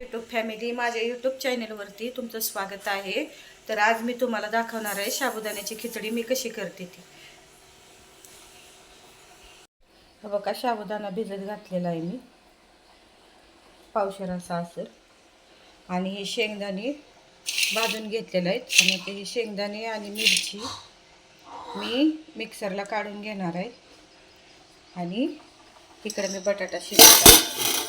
YouTube family माझ्या YouTube चॅनलवरती तुमचं स्वागत आहे. तर आज मी तुम्हाला दाखवणार आहे साबुदाण्याची खिचडी मी कशी करते ती. बघा साबुदाणा भिजत घातलेला आहे मी. पावशेरा सासर आणि हे शेंगदाणे भाजून घेतलेले आहेत. आणि ते हे शेंगदाणे आणि मिरची मी मिक्सरला काढून घेणार आहे. आणि इकडे मी बटाटा शिजवला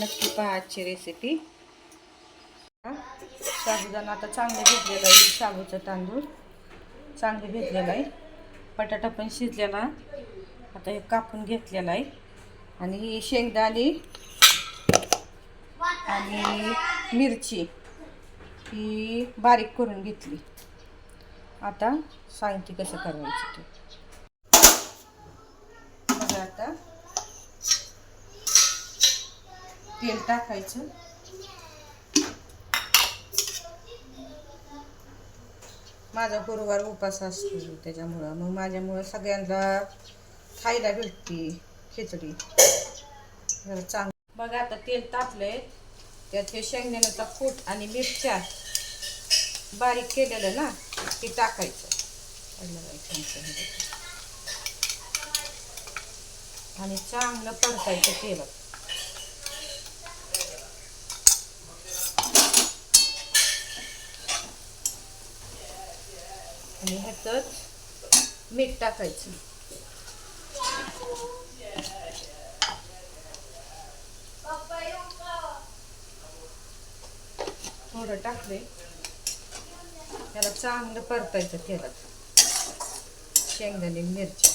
नक्की पहा आजची रेसिपी साबुदाणा आता चांगलं भेटलेलं आहे शाबूचं तांदूळ चांगलं भिजलेलं आहे. बटाटा पण शिजलेला आता हे कापून घेतलेला आहे. आणि ही शेंगदाणे आणि मिरची ही बारीक करून घेतली. आता सांगते कसं करायचं ते बघा आता तेल टाकायचं. माझा गुरुवार उपास असतो त्याच्यामुळं. मग माझ्यामुळं सगळ्यांना खायला भेटते खिचडी. चांग बघा आता तेल तापलंय. त्यात हे शेंगदाण्याचा कूट आणि मिरच्या बारीक केलेलं ना ते टाकायचं. आणि चांगलं परतायचं तेलात. आणि ह्यातच मीठ टाकायचं. थोडं टाकले. त्याला चांगलं परतायचं तेलात. शेंगदाणे मिरची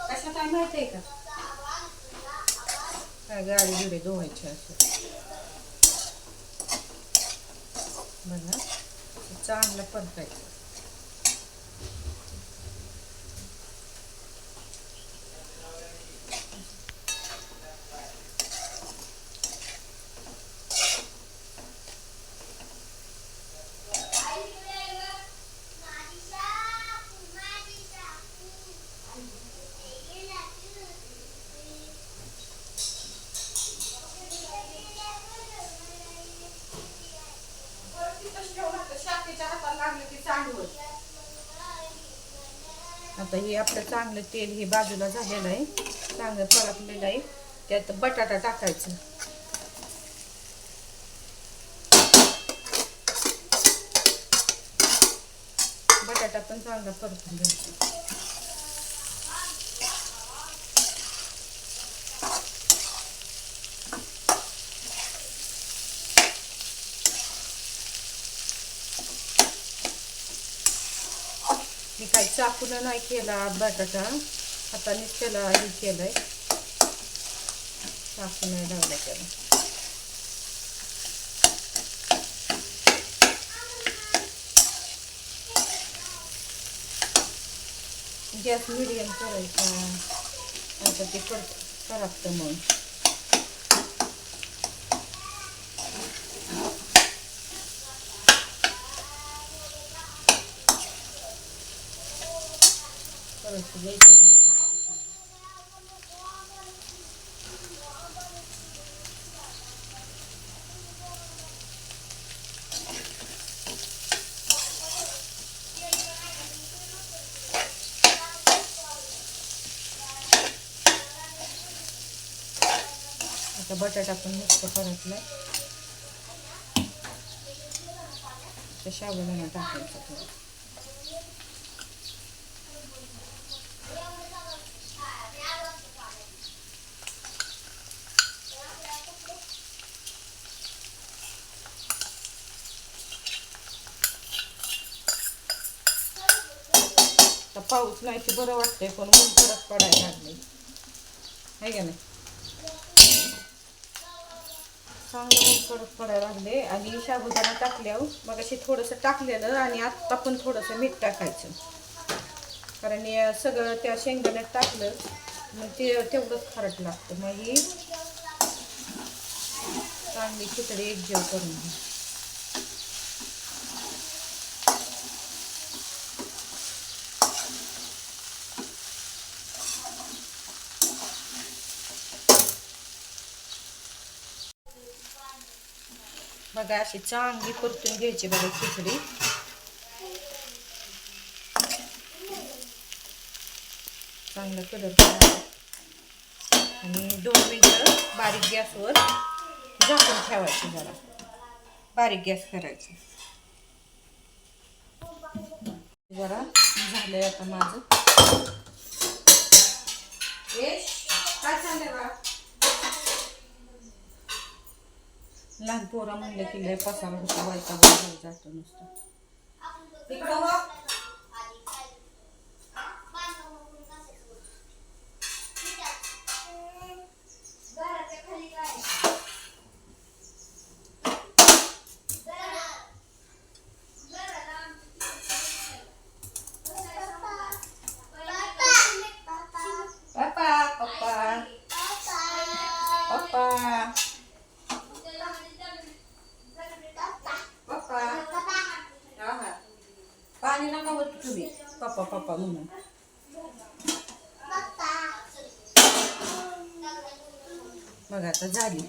कशा काय माहिती आहे का काय गाडी बिडे धुवायची असं बघा चांगलं परतायचं आता हे आपलं चांगलं तेल हे बाजूला झालेलं आहे. चांगलं परतलेलं आहे. त्यात बटाटा टाकायचं. बटाटा पण चांगला परतून घ्यायचा. काय चाकून नाही केला बटाटा. हातानेच त्याला हे केलंय. चाकू नाही लावलं त्याला. गॅस मिडियम करायचा. आता ते करत करावं म्हणून. आता. आता बटाटा पण मस्त परतलाय तर शाबुदाणा टाकायचा थोडा पाऊस नाही ते बरं वाटतंय पण ऊन परत पडायला लागले आहे का नाही? चांगलं ऊन परत पडायला लागले आणि साबुदाणा टाकल्यावर मग अशी थोडंसं टाकलेलं आणि आत्ता पण थोडंसं मीठ टाकायचं. कारण सगळं त्या शेंगदाण्यात टाकलं मग ते तेवढंच खारट लागतं. मग ही चांगली खिचडी एक जेव करून बघा अशी चांगली परतून घ्यायची बघा खिचडी. चांगलं कलर आणि दोन मिनटं बारीक गॅसवर झाकून ठेवायचं जरा. बारीक गॅस करायचं. जरा झालंय आता माझं. लहान पोरा म्हणलं की लय पसारा होता व्हायचा जातो नुसतं इकडं हो. पप्पा पप्पा पप्पा पप्पा हा हा पाणी नका होत तुम्ही पप्पा म्हणून बघ आता झाली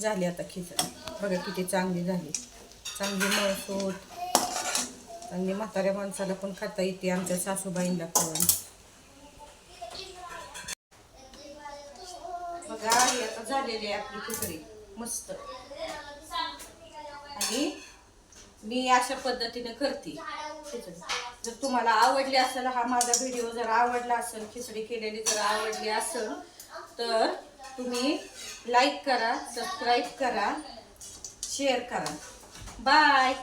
झाली आता खिचडी बघा किती चांगली झाली चांगली मळसूट चांगली म्हाताऱ्या माणसाला पण खाता येते आमच्या सासूबाईंना पण बघा ही आता झालेली आहे आपली खिचडी मस्त आणि मी अशा पद्धतीने करते. खिचडी जर तुम्हाला आवडली असेल हा माझा व्हिडिओ जर आवडला असेल खिचडी केलेली जर आवडली असेल तर तुम्ही लाईक करा सबस्क्राईब करा शेअर करा. बाय